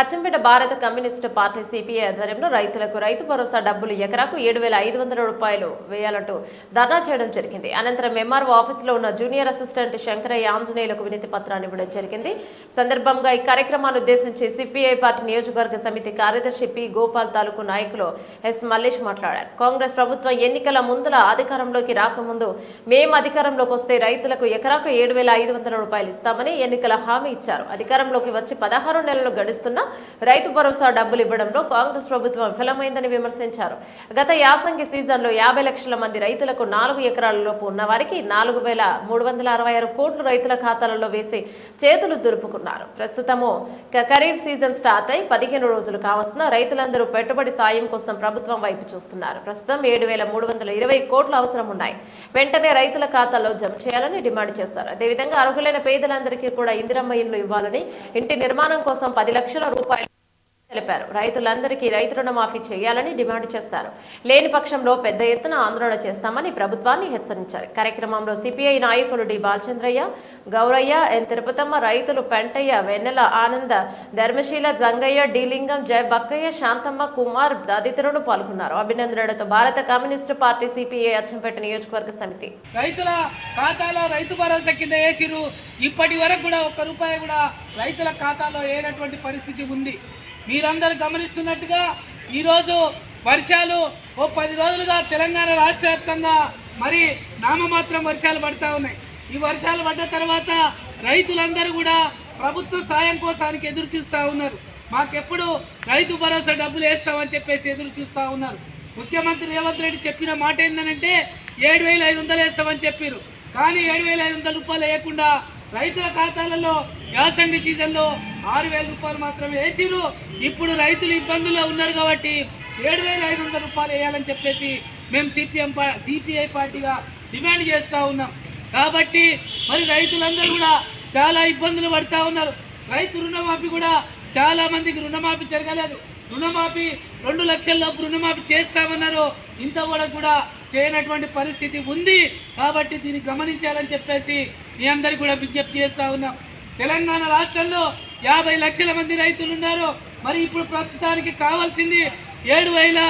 అచ్చంపేట భారత communist party CPI ఆధ్వర్యంలో రైతులకు రైతు భరోసా డబ్బులు ఎకరాకు ఏడు వేల ఐదు వందల రూపాయలు వేయాలంటూ ధర్నా చేయడం జరిగింది. అనంతరం ఎంఆర్ఓ ఆఫీసులో ఉన్న జూనియర్ అసిస్టెంట్ శంకరయ్య ఆంజనేయులకు వినతి పత్రాన్ని ఇవ్వడం జరిగింది. సందర్భంగా ఈ కార్యక్రమాన్ని ఉద్దేశించి సిపిఐ పార్టీ నియోజకవర్గ సమితి కార్యదర్శి పి గోపాల్ తాలూకు నాయకులు ఎస్ మల్లేష్ మాట్లాడారు. కాంగ్రెస్ ప్రభుత్వం ఎన్నికల ముందల అధికారంలోకి రాకముందు మేము అధికారంలోకి వస్తే రైతులకు ఎకరాకు ఏడు వేల ఐదు వందల రూపాయలు ఇస్తామని ఎన్నికల హామీ ఇచ్చారు. అధికారంలోకి వచ్చి పదహారు నెలలు గడుస్తున్న రైతు భరోసా డబ్బులు ఇవ్వడంలో కాంగ్రెస్ ప్రభుత్వం విఫలమైందని విమర్శించారు. గత యాసంగి సీజన్లో యాభై లక్షల మంది రైతులకు నాలుగు ఎకరాలలోపు ఉన్న వారికి నాలుగు వేల మూడు వందల అరవై ఆరు కోట్లు రైతుల ఖాతాలలో వేసి చేతులు దులుపుకున్నారు. ప్రస్తుతము ఖరీఫ్ సీజన్ స్టార్ట్ అయి పదిహేను రోజులు కావస్తున్న రైతులందరూ పెట్టుబడి సాయం కోసం ప్రభుత్వం వైపు చూస్తున్నారు. ప్రస్తుతం ఏడు వేల మూడు వందల ఇరవై కోట్లు అవసరం ఉన్నాయి. వెంటనే రైతుల ఖాతాలో జమ చేయాలని డిమాండ్ చేశారు. అదేవిధంగా అర్హులైన పేదలందరికీ కూడా ఇందిరమ్మ ఇల్లు ఇవ్వాలని ఇంటి నిర్మాణం కోసం పది లక్షల రూపాయలు తెలిపారు. రైతులందరికీ రైతు రుణమాఫీ చేయాలని డిమాండ్ చేశారు. లేని పక్షంలో పెద్ద ఎత్తున ఆందోళన చేస్తామని ప్రభుత్వాన్ని హెచ్చరించారు. కార్యక్రమంలో సిపిఐ నాయకులు డి. బాలచంద్రయ్య గౌరయ్య ఎన్. తిరుపతమ్మ రైతులు పెంటయ్య వెన్నెల ఆనంద ధర్మశీల జంగయ్య డీలింగం జయ బక్కయ్య శాంతమ్మ కుమార్ తదితరులు పాల్గొన్నారు. అభినందనలతో భారత కమ్యూనిస్టు పార్టీ సిపిఐ అచ్చంపేట నియోజకవర్గ సమితి. రైతుల ఖాతాలో రైతు భరోసా కింద వేసిరు ఇప్పటి వరకు కూడా ఒక్క రూపాయి కూడా రైతుల ఖాతాలో వేయనటువంటి పరిస్థితి ఉంది. మీరందరూ గమనిస్తున్నట్టుగా ఈరోజు వర్షాలు ఓ పది రోజులుగా తెలంగాణ రాష్ట్ర వ్యాప్తంగా మరి నామమాత్రం వర్షాలు పడతా ఉన్నాయి. ఈ వర్షాలు పడ్డ తర్వాత రైతులందరూ కూడా ప్రభుత్వ సాయం కోసానికి ఎదురు చూస్తూ ఉన్నారు. మాకెప్పుడు రైతు భరోసా డబ్బులు వేస్తామని చెప్పేసి ఎదురు చూస్తూ ఉన్నారు. ముఖ్యమంత్రి రేవంత్ రెడ్డి చెప్పిన మాట ఏంటంటే ఏడు వేల ఐదు వందలు వేస్తామని చెప్పారు. కానీ ఏడు వేల ఐదు వందల రూపాయలు వేయకుండా రైతుల ఖాతాలలో యాసంగి సీజన్లో ఆరు వేల రూపాయలు మాత్రమే వేసిరు ఇప్పుడు రైతులు ఇబ్బందుల్లో ఉన్నారు కాబట్టి ఏడు వేల ఐదు వందల రూపాయలు వేయాలని చెప్పేసి మేము సిపిఎం సిపిఐ పార్టీగా డిమాండ్ చేస్తూ ఉన్నాం. కాబట్టి మరి రైతులందరూ కూడా చాలా ఇబ్బందులు పడుతూ ఉన్నారు. రైతు రుణమాఫీ కూడా చాలా మందికి రుణమాఫీ జరగలేదు. రుణమాఫీ రెండు లక్షల లోపు రుణమాఫీ చేస్తామన్నారు. ఇంత కూడా కూడా చేయనటువంటి పరిస్థితి ఉంది. కాబట్టి దీన్ని గమనించాలని చెప్పేసి మీ అందరికీ కూడా విజ్ఞప్తి చేస్తా ఉన్నాం. తెలంగాణ రాష్ట్రంలో యాభై లక్షల మంది రైతులు ఉన్నారు మరి ఇప్పుడు ప్రస్తుతానికి కావాల్సింది ఏడు వేల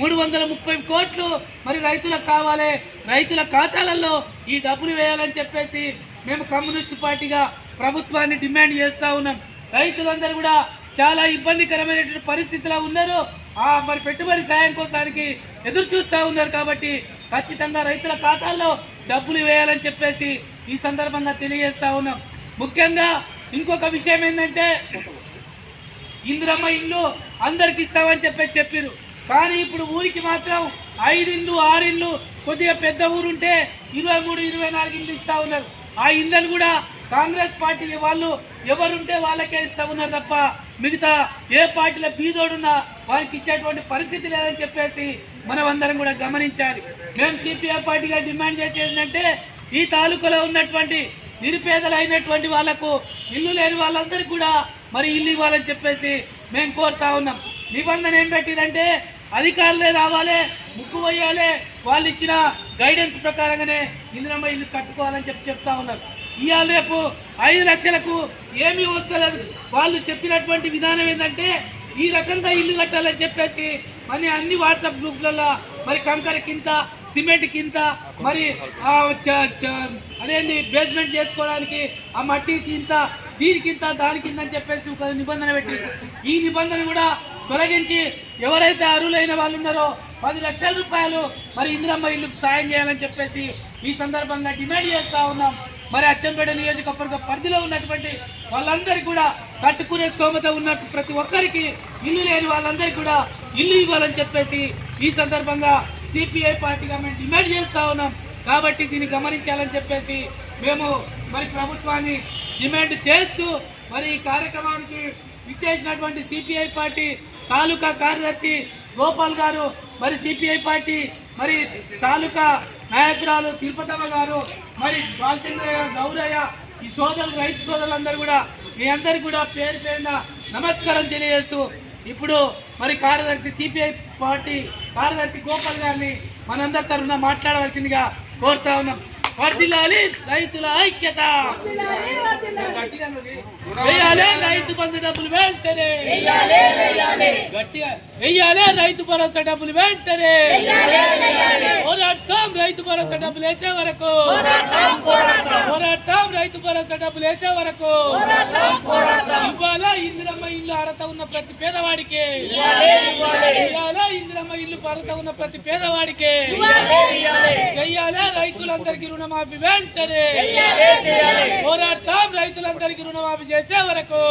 మూడు వందల ముప్పై కోట్లు మరి రైతులకు కావాలి. రైతుల ఖాతాలలో ఈ డబ్బులు వేయాలని చెప్పేసి మేము కమ్యూనిస్ట్ పార్టీగా ప్రభుత్వాన్ని డిమాండ్ చేస్తూ ఉన్నాం. రైతులందరూ కూడా చాలా ఇబ్బందికరమైనటువంటి పరిస్థితిలో ఉన్నారు. ఆ మరి పెట్టుబడి సాయం కోసానికి ఎదురు చూస్తూ ఉన్నారు కాబట్టి ఖచ్చితంగా రైతుల ఖాతాల్లో డబ్బులు వేయాలని చెప్పేసి ఈ సందర్భంగా తెలియజేస్తూ ఉన్నాం. ముఖ్యంగా ఇంకొక విషయం ఏంటంటే ఇందిరమ్మ ఇల్లు అందరికి ఇస్తామని చెప్పేసి చెప్పారు కానీ ఇప్పుడు ఊరికి మాత్రం ఐదు ఇండ్లు ఆరు ఇండ్లు కొద్దిగా పెద్ద ఊరుంటే ఇరవై మూడు ఇరవై నాలుగు ఇండ్లు ఇస్తా ఉన్నారు. ఆ ఇండ్లను కూడా కాంగ్రెస్ పార్టీ వాళ్ళు ఎవరుంటే వాళ్ళకే ఇస్తా ఉన్నారు తప్ప మిగతా ఏ పార్టీల బీదోడున్నా వారికి ఇచ్చేటువంటి పరిస్థితి లేదని చెప్పేసి మనం అందరం కూడా గమనించాలి. మేము సిపిఐ పార్టీగా డిమాండ్ చేసేది ఏంటంటే ఈ తాలూకాలో ఉన్నటువంటి నిరుపేదలైనటువంటి వాళ్ళకు ఇల్లు లేని వాళ్ళందరికీ కూడా మరి ఇల్లు ఇవ్వాలని చెప్పేసి మేము కోరుతా ఉన్నాం. నిబంధన ఏం పెట్టిందంటే అధికారులే రావాలి ముక్కు వేయాలి వాళ్ళు ఇచ్చిన గైడెన్స్ ప్రకారంగానే ఇందిరమ్మ ఇల్లు కట్టుకోవాలని చెప్పి చెప్తా ఉన్నారు. ఇవాళ రేపు ఐదు లక్షలకు ఏమీ వస్తలేదు. వాళ్ళు చెప్పినటువంటి విధానం ఏంటంటే ఈ రకంగా ఇల్లు కట్టాలని చెప్పేసి మరి అన్ని వాట్సాప్ గ్రూప్లలో మరి కంకర కింద సిమెంట్ కింద మరి చ- చ- అదేంది బేస్మెంట్ చేసుకోవడానికి ఆ మట్టి కింద దీనికింత దానికింత అని చెప్పేసి ఒక నిబంధన పెట్టి ఈ నిబంధన కూడా తొలగించి ఎవరైతే అర్హులైన వాళ్ళు ఉన్నారో పది లక్షల రూపాయలు మరి ఇందిరమ్మ ఇల్లుకు సాయం చేయాలని చెప్పేసి ఈ సందర్భంగా డిమాండ్ చేస్తూ ఉన్నాం. మరి అచ్చంపేట నియోజకవర్గ పరిధిలో ఉన్నటువంటి వాళ్ళందరికీ కూడా తట్టుకునే స్తోమత ఉన్న ప్రతి ఒక్కరికి ఇల్లు లేని వాళ్ళందరికీ కూడా ఇల్లు ఇవ్వాలని చెప్పేసి ఈ సందర్భంగా సిపిఐ పార్టీగా మేము డిమాండ్ చేస్తూ ఉన్నాం. కాబట్టి దీన్ని గమనించాలని చెప్పేసి మేము మరి ప్రభుత్వాన్ని డిమాండ్ చేస్తూ మరి ఈ కార్యక్రమానికి ఇచ్చేసినటువంటి సిపిఐ పార్టీ తాలూకా కార్యదర్శి గోపాల్ గారు మరి సిపిఐ పార్టీ మరి తాలూకా నాయకురాలు తిరుపతమ్మ గారు మరి బాలచంద్రయ్య గౌరయ్య ఈ సోదరులు రైతు సోదరులందరూ కూడా మీ అందరికీ కూడా పేరు పేరున నమస్కారం తెలియజేస్తూ ఇప్పుడు మరి కార్యదర్శి సిపిఐ పార్టీ కార్యదర్శి గోపాల్ గారిని మనందరి తరఫున మాట్లాడవలసిందిగా కోరుతా ఉన్నాం. వర్దిల్లాలి రైతుల ఐక్యత. వెయ్యాలి రైతు బంధు డబ్బులు వెంటనే. గట్టిగా వెయ్యాలి రైతు భరోసా డబ్బులు వెంటనే. పోరాడతాం రైతు భరోసా డబ్బులు వేసే వరకు. పోరాడతాం రైతు భరోసా డబ్బులు వేసే వరకు. ఇవాళ ఇందిరమ్మ ఇల్లు అర్హత ఉన్న ప్రతి పేదవాడికి. ఇవాళ ఇందిరమ్మ ఇల్లు అర్హత ఉన్న ప్రతి పేదవాడికి. చెయ్యాలా? రైతులందరికీ రుణమాఫీ వెంటనే. పోరాడతాం రైతులందరికీ రుణమాఫీ చేసే వరకు.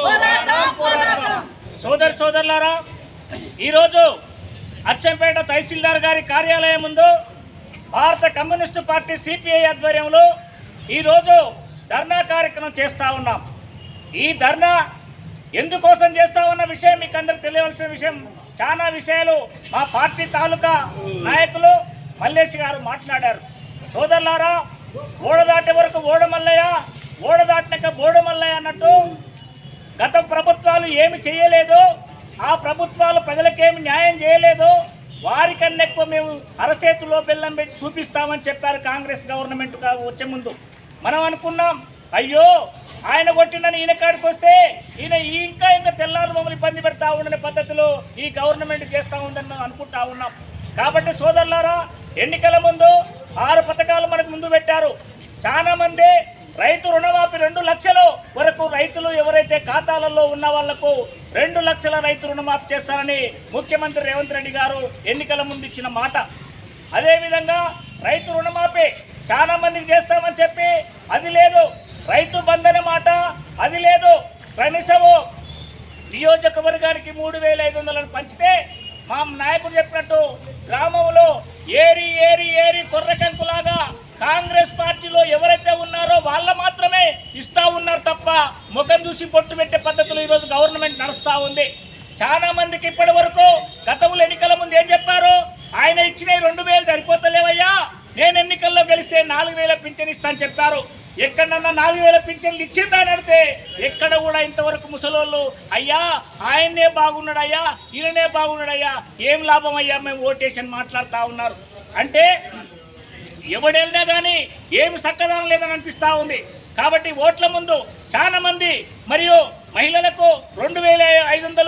సోదర సోదరులారా ఈరోజు అచ్చంపేట తహసీల్దార్ గారి కార్యాలయం ముందు భారత కమ్యూనిస్టు పార్టీ సిపిఐ ఆధ్వర్యంలో ఈరోజు ధర్నా కార్యక్రమం చేస్తూ ఉన్నాం. ఈ ధర్నా ఎందుకోసం చేస్తా ఉన్న విషయం మీకు అందరికి తెలియవలసిన విషయం చాలా విషయాలు మా పార్టీ తాలూకా నాయకులు మల్లేష్ గారు మాట్లాడారు. సోదరులారా ఓడ దాటే వరకు ఓడమల్లయ్య ఓడ దాటినాక బోడమల్లయ్య అన్నట్టు గత ప్రభుత్వాలు ఏమి చేయలేదు ఆ ప్రభుత్వాలు ప్రజలకేమి న్యాయం చేయలేదు వారికన్నా ఎక్కువ మేము అరచేతిలో బెల్లం పెట్టి చూపిస్తామని చెప్పారు కాంగ్రెస్ గవర్నమెంట్ వచ్చే ముందు. మనం అనుకున్నాం అయ్యో ఆయన కొట్టిండని ఈయన కాడికి వస్తే ఈయన ఇంకా ఇంకా తెల్లారు మమ్మల్ని ఇబ్బంది పెడతా ఉండని పద్ధతిలో ఈ గవర్నమెంట్ చేస్తూ ఉందని అనుకుంటా ఉన్నాం. కాబట్టి సోదరులారా ఎన్నికల ముందు ఆరు పథకాలు మనకు ముందు పెట్టారు. చాలా మంది రైతు రుణమాఫీ రెండు లక్షల వరకు రైతులు ఎవరైతే ఖాతాలలో ఉన్న వాళ్ళకు రెండు లక్షల రైతు రుణమాఫీ చేస్తారని ముఖ్యమంత్రి రేవంత్ రెడ్డి గారు ఎన్నికల ముందు ఇచ్చిన మాట. అదేవిధంగా రైతు రుణమాఫీ చాలా మందికి చేస్తామని చెప్పి అది లేదు. రైతు బంధన మాట అది లేదు. కనీసము నియోజకవర్గానికి మూడు వేల ఐదు వందలను పంచితే మా నాయకుడు చెప్పినట్టు గ్రామంలో ఏరి ఏరి ఏరి కొర్రకంకులాగా కాంగ్రెస్ పార్టీలో ఎవరైతే ఉన్నారో వాళ్ళ మాత్రమే ఇస్తా ఉన్నారు తప్ప ముఖం చూసి పొట్టు పెట్టే పద్ధతులు ఈరోజు గవర్నమెంట్ నడుస్తూ ఉంది. చాలా మందికి ఇప్పటి వరకు గతంలో ఎన్నికల ముందు ఏం చెప్పారు? ఆయన ఇచ్చిన రెండు వేలు సరిపోతలేవయ్యా. నేను ఎన్నికల్లో గెలిస్తే నాలుగు వేల పింఛన్ అని చెప్పారు. ఎక్కడన్నా నాలుగు వేల పింఛన్లు ఇచ్చిందని అడిగితే ఎక్కడ కూడా ఇంతవరకు ముసలోళ్ళు అయ్యా ఆయన్నే బాగున్నాడయ్యా ఈయననే బాగున్నాడయ్యా ఏం లాభం అయ్యా? మేము ఓటేషన్ మాట్లాడుతూ ఉన్నారు. అంటే ఎవడెళ్ళినా కానీ ఏమి చక్కదనం లేదని అనిపిస్తూ ఉంది. కాబట్టి ఓట్ల ముందు చాలామంది మరియు మహిళలకు రెండు వేల ఐదు వందలు